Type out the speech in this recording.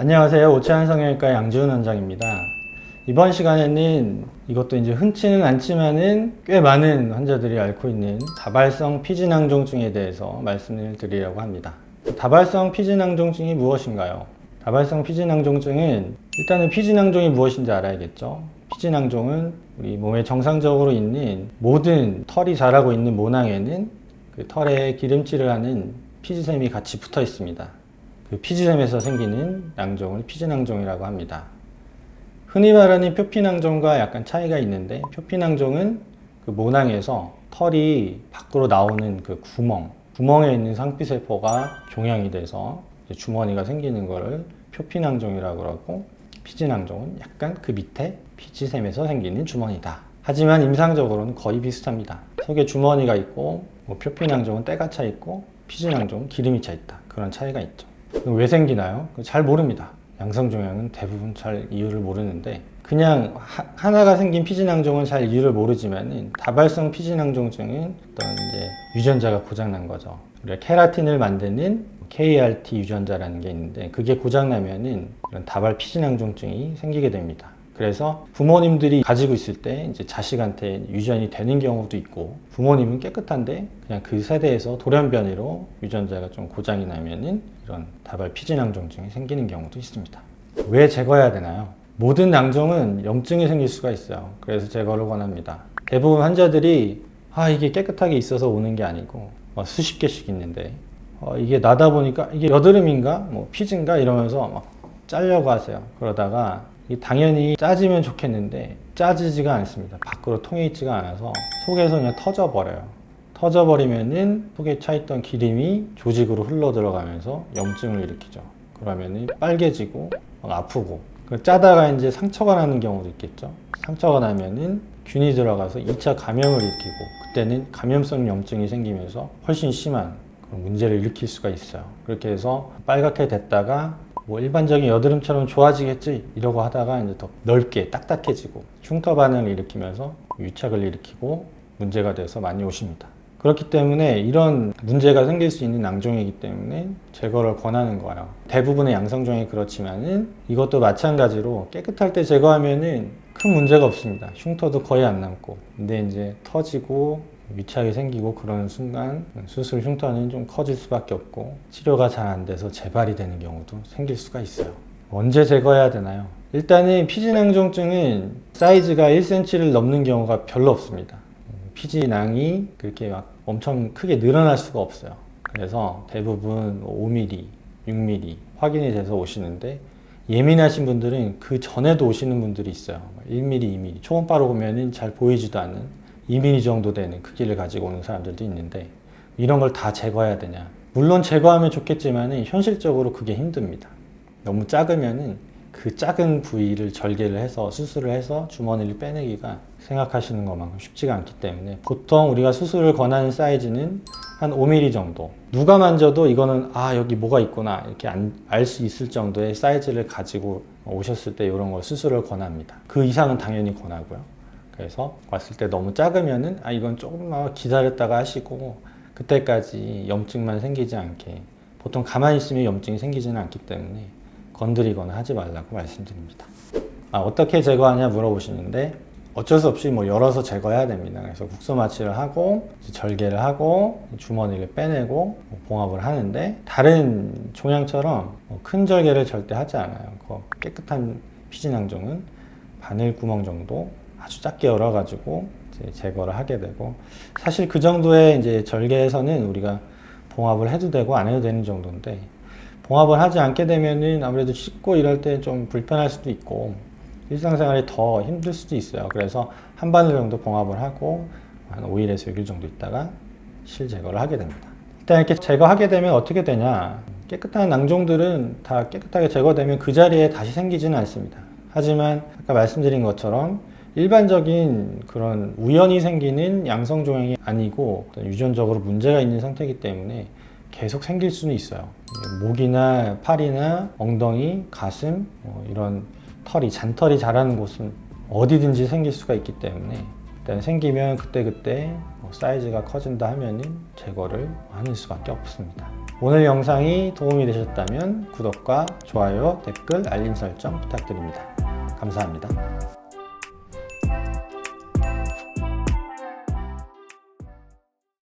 안녕하세요. 오차한 성형외과 양지훈 원장입니다. 이번 시간에는 이것도 이제 흔치는 않지만은 꽤 많은 환자들이 앓고 있는 다발성 피지낭종증에 대해서 말씀을 드리려고 합니다. 다발성 피지낭종증이 무엇인가요? 다발성 피지낭종증은 일단은 피지낭종이 무엇인지 알아야겠죠. 피지낭종은 우리 몸에 정상적으로 있는 모든 털이 자라고 있는 모낭에는 그 털에 기름칠을 하는 피지샘이 같이 붙어 있습니다. 그 피지샘에서 생기는 낭종을 피지낭종이라고 합니다. 흔히 말하는 표피낭종과 약간 차이가 있는데 표피낭종은 그 모낭에서 털이 밖으로 나오는 그 구멍, 구멍에 있는 상피세포가 종양이 돼서 주머니가 생기는 거를 표피낭종이라고 그러고 피지낭종은 약간 그 밑에 피지샘에서 생기는 주머니다. 하지만 임상적으로는 거의 비슷합니다. 속에 주머니가 있고 뭐 표피낭종은 때가 차 있고 피지낭종은 기름이 차 있다. 그런 차이가 있죠. 왜 생기나요? 잘 모릅니다. 양성 종양은 대부분 잘 이유를 모르는데 그냥 하, 하나가 생긴 피지낭종은 잘 이유를 모르지만은 다발성 피지낭종증은 어떤 이제 유전자가 고장난 거죠. 우리가 케라틴을 만드는 KRT 유전자라는 게 있는데 그게 고장나면은 이런 다발 피지낭종증이 생기게 됩니다. 그래서 부모님들이 가지고 있을 때 이제 자식한테 유전이 되는 경우도 있고 부모님은 깨끗한데 그냥 그 세대에서 돌연변이로 유전자가 좀 고장이 나면은 이런 다발 피지낭종증이 생기는 경우도 있습니다. 왜 제거해야 되나요? 모든 낭종은 염증이 생길 수가 있어요. 그래서 제거를 권합니다. 대부분 환자들이 아 이게 깨끗하게 있어서 오는 게 아니고 막 수십 개씩 있는데 어, 이게 나다 보니까 이게 여드름인가 뭐 피지인가 이러면서 막 짜려고 하세요. 그러다가 이 당연히 짜지면 좋겠는데 짜지지가 않습니다. 밖으로 통해 있지가 않아서 속에서 그냥 터져 버려요. 터져 버리면은 속에 차 있던 기름이 조직으로 흘러 들어가면서 염증을 일으키죠. 그러면은 빨개지고 막 아프고 그 짜다가 이제 상처가 나는 경우도 있겠죠. 상처가 나면은 균이 들어가서 2차 감염을 일으키고 그때는 감염성 염증이 생기면서 훨씬 심한 문제를 일으킬 수가 있어요. 그렇게 해서 빨갛게 됐다가 뭐 일반적인 여드름처럼 좋아지겠지 이러고 하다가 이제 더 넓게 딱딱해지고 흉터 반응을 일으키면서 유착을 일으키고 문제가 돼서 많이 오십니다. 그렇기 때문에 이런 문제가 생길 수 있는 낭종이기 때문에 제거를 권하는 거예요. 대부분의 양성종이 그렇지만은 이것도 마찬가지로 깨끗할 때 제거하면은 큰 문제가 없습니다. 흉터도 거의 안 남고. 근데 이제 터지고 위착이 생기고 그러는 순간 수술 흉터는 좀 커질 수밖에 없고 치료가 잘 안 돼서 재발이 되는 경우도 생길 수가 있어요. 언제 제거해야 되나요? 일단은 피지낭종증은 사이즈가 1cm를 넘는 경우가 별로 없습니다. 피지낭이 그렇게 막 엄청 크게 늘어날 수가 없어요. 그래서 대부분 5mm, 6mm 확인이 돼서 오시는데 예민하신 분들은 그 전에도 오시는 분들이 있어요. 1mm, 2mm 초음파로 보면은 잘 보이지도 않는 2mm 정도 되는 크기를 가지고 오는 사람들도 있는데 이런 걸 다 제거해야 되냐? 물론 제거하면 좋겠지만 현실적으로 그게 힘듭니다. 너무 작으면은 그 작은 부위를 절개를 해서 수술을 해서 주머니를 빼내기가 생각하시는 것만큼 쉽지가 않기 때문에 보통 우리가 수술을 권하는 사이즈는 한 5mm 정도. 누가 만져도 이거는 아 여기 뭐가 있구나 이렇게 알 수 있을 정도의 사이즈를 가지고 오셨을 때 이런 걸 수술을 권합니다. 그 이상은 당연히 권하고요. 그래서 왔을 때 너무 작으면은 아 이건 조금만 기다렸다가 하시고 그때까지 염증만 생기지 않게 보통 가만히 있으면 염증이 생기지는 않기 때문에 건드리거나 하지 말라고 말씀드립니다. 아, 어떻게 제거하냐 물어보시는데 어쩔 수 없이 뭐 열어서 제거해야 됩니다. 그래서 국소 마취를 하고 절개를 하고 주머니를 빼내고 뭐 봉합을 하는데 다른 종양처럼 뭐큰 절개를 절대 하지 않아요. 그 깨끗한 피지낭종은 바늘 구멍 정도 아주 작게 열어가지고 제거를 하게 되고 사실 그 정도의 이제 절개에서는 우리가 봉합을 해도 되고 안 해도 되는 정도인데 봉합을 하지 않게 되면은 아무래도 씻고 이럴 때 좀 불편할 수도 있고 일상생활이 더 힘들 수도 있어요. 그래서 한 바늘 정도 봉합을 하고 한 5일에서 6일 정도 있다가 실 제거를 하게 됩니다. 일단 이렇게 제거하게 되면 어떻게 되냐? 깨끗한 낭종들은 다 깨끗하게 제거되면 그 자리에 다시 생기지는 않습니다. 하지만 아까 말씀드린 것처럼 일반적인 그런 우연히 생기는 양성 종양이 아니고 유전적으로 문제가 있는 상태이기 때문에 계속 생길 수는 있어요. 목이나 팔이나 엉덩이, 가슴 뭐 이런 털이 잔털이 자라는 곳은 어디든지 생길 수가 있기 때문에 일단 생기면 그때 그때 뭐 사이즈가 커진다 하면은 제거를 하는 수밖에 없습니다. 오늘 영상이 도움이 되셨다면 구독과 좋아요, 댓글, 알림 설정 부탁드립니다. 감사합니다.